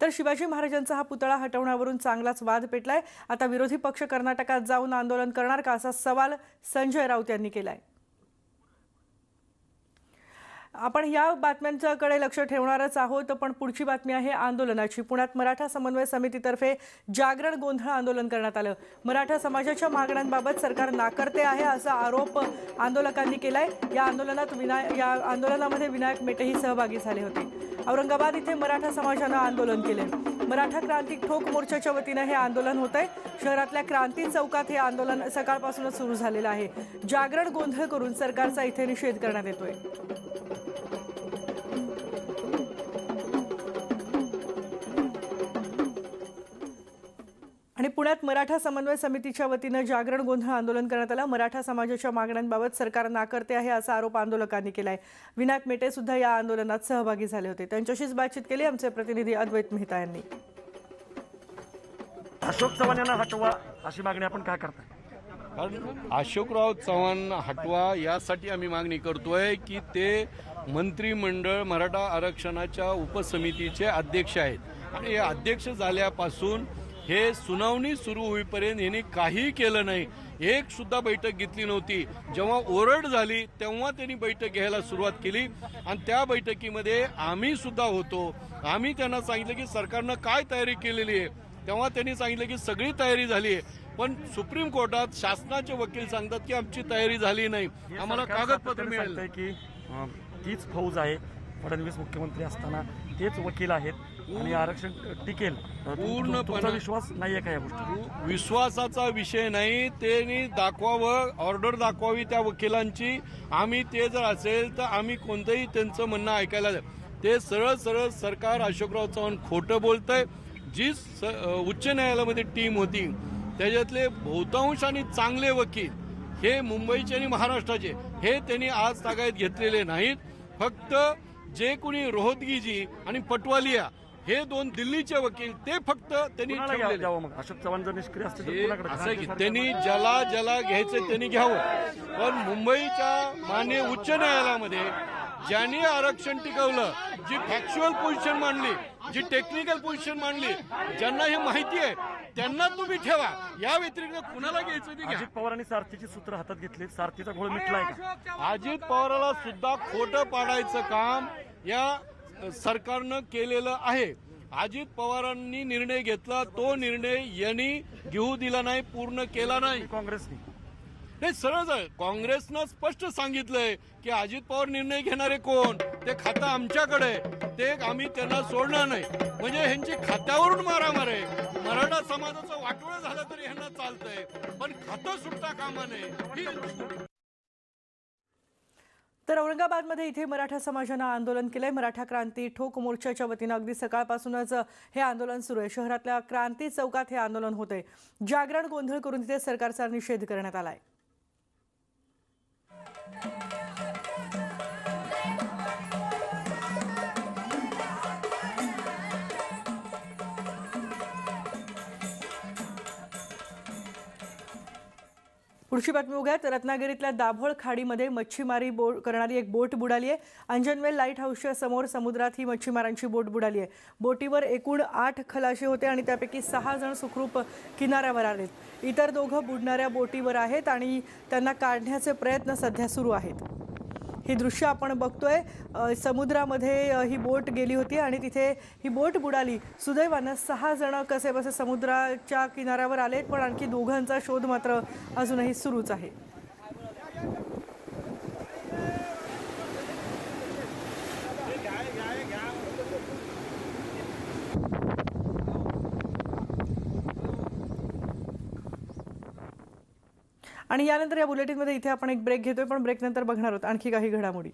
तर शिवाजी महाराजांचा हा पुतळा हटवण्यावरून चांगलाच वाद पेटलाय. आता विरोधी पक्ष कर्नाटकात जाऊन आंदोलन करणार का असा सवाल संजय राऊत यांनी केलाय. आपण या बातम्यांच्याकडे लक्ष ठेवणारच आहोत पण पुढची बातमी आहे आंदोलनाची. पुण्यात मराठा समन्वय समितीतर्फे जागरण गोंधळ आंदोलन करण्यात आलं. मराठा समाजाच्या मागण्यांबाबत सरकार नाकारते आहे असा आरोप आंदोलकांनी केलाय. या आंदोलनात विनाय या आंदोलनामध्ये विनायक मेटेही सहभागी झाले होते. औरंगाबाद इथे मराठा समाजानं आंदोलन केले मराठा क्रांती ठोक मोर्चाच्या वतीनं हे आंदोलन होत आहे शहरातल्या क्रांती चौकात हे आंदोलन सकाळपासूनच सुरू झालेलं आहे. जागरण गोंधळ करून सरकारचा इथे निषेध करण्यात येतोय. पुण्यात मराठा समन्वय समितीच्या वतीनं जागरण गोंधळ आंदोलन करण्यात आलं. मराठा समाजाच्या मागण्यांबाबत सरकार नाकारते आहे असा आरोप आंदोलकांनी केलाय. विनायक मेटे सुद्धा या आंदोलनात सहभागी झाले होते. त्यांच्याशीच बातचीत केली आमचे प्रतिनिधी अद्वैत मेहता यांनी. अशोक चव्हाण यांना हटवा अशी मागणी आपण काय करताय? कारण अशोकराव चव्हाण हटवा यासाठी आम्ही मागणी करतोय की ते मंत्रिमंडळ मराठा आरक्षणाच्या उपसमितीचे अध्यक्ष आहेत. आणि हे अध्यक्ष झाल्यापासून हे सुनावणी सुरू होईपर्यंत यांनी काहीही केलं नाही. एक सुद्धा बैठक घेतली नव्हती. जेव्हा ओरड झाली तेव्हा त्यांनी बैठक घ्यायला सुरुवात केली. आणि त्या बैठकीमध्ये आम्ही सुद्धा होतो. आम्ही त्यांना सांगितलं की सरकारनं काय तयारी केलेली आहे? तेव्हा त्यांनी सांगितलं की सगळी तयारी झाली आहे. पण सुप्रीम कोर्टात शासनाचे वकील सांगतात की आमची तयारी झाली नाही. आम्हाला कागदपत्र मिळेल की तीच फौज आहे. फडणवीस मुख्यमंत्री असताना तेच वकील आहेत आणि आरक्षण टिकेल. पूर्णपणे- तुमचा विश्वास नाहीये का या गोष्टी विश्वासाचा विषय नाही. त्यांनी दाखवावं ऑर्डर दाखवावी त्या वकिलांची. आम्ही ते जर असेल तर आम्ही कोणतंही त्यांचं म्हणणं ऐकायला ते सरळ सरळ सरकार अशोकराव चव्हाण खोटं बोलतंय. जी स- उच्च न्यायालयामध्ये टीम होती त्याच्यातले बहुतांश आणि चांगले वकील हे मुंबईचे आणि महाराष्ट्राचे हे त्यांनी आज तागायत घेतलेले नाहीत. फक्त जे कोणी रोहतगीजी आणि पटवालिया हे दोन दिल्लीचे वकील ते फक्त त्यांनी अशोक चव्हाण जर निष्क्रिय असते तर कुणाकडे? असं आहे की क्रांती त्यांनी ज्याला ज्याला घ्यायचं त्यांनी घ्यावं. पण मुंबईच्या मान्य उच्च न्यायालयामध्ये ज्यांनी आरक्षण टिकवलं जी फॅक्च्युअल पोझिशन मांडली जी टेक्निकल पोझिशन मांडली ज्यांना हे माहिती आहे त्यांना तुम्ही ठेवा. या व्यतिरिक्त कुणाला घ्यायचं ते घ्या. अजित पवारांनी सारथीची सूत्र हातात घेतली सारथीचा घोळ मिटलाय का? अजित पवाराला सुद्धा खोटं पाडायचं काम या सरकारनं केलेलं आहे. अजित पवारांनी निर्णय घेतला तो निर्णय यांनी घेऊ दिला नाही पूर्ण केला नाही. काँग्रेसनी. हे सरळ आहे काँग्रेसनं स्पष्ट सांगितलंय की अजित पवार निर्णय घेणारे कोण? ते खातं आमच्याकडे. ते आम्ही त्यांना सोडणार नाही. म्हणजे ह्यांची खात्यावरून मारामार आहे. मराठा समाजाचं वाटोळं झालं तरी ह्यांना चालतंय. पण खातं सुटता कामा नये तर औरंगाबादमध्ये इथे मराठा समाजानं आंदोलन केलंय. मराठा क्रांती ठोक मोर्चाच्या वतीनं अगदी सकाळपासूनच हे आंदोलन सुरू आहे. शहरातल्या क्रांती चौकात हे आंदोलन होतंय. जागरण गोंधळ करून तिथे सरकारचा निषेध करण्यात आलाय. Thank you. पुढची बातमी बघूयात. रत्नागिरीतल्या दाभोळ खाडीमध्ये मच्छीमारी बोट करणारी एक बोट बुडाली आहे. अंजनवेल लाइट हाऊसच्या समोर समुद्रात ही मच्छीमारांची बोट बुडाली आहे. बोटीवर एकूण आठ खलाशी होते आणि त्यापैकी सहा जण सुखरूप किनाऱ्यावर आलेत. इतर दोघं बुडणाऱ्या बोटीवर आहेत आणि त्यांना काढण्याचे प्रयत्न सध्या सुरू आहेत. ही दृश्य आपण बघतोय. समुद्रामध्ये ही बोट गेली होती आणि तिथे ही बोट बुडाली. सुदैवानं सहा जण कसे बसे समुद्राच्या किनाऱ्यावर आले पण आणखी दोघांचा शोध मात्र अजूनही सुरूच आहे. आणि यानंतर या बुलेटिनमध्ये इथे आपण एक ब्रेक घेतोय पण ब्रेकनंतर बघणार आहोत. आणखी काही घडामोडी.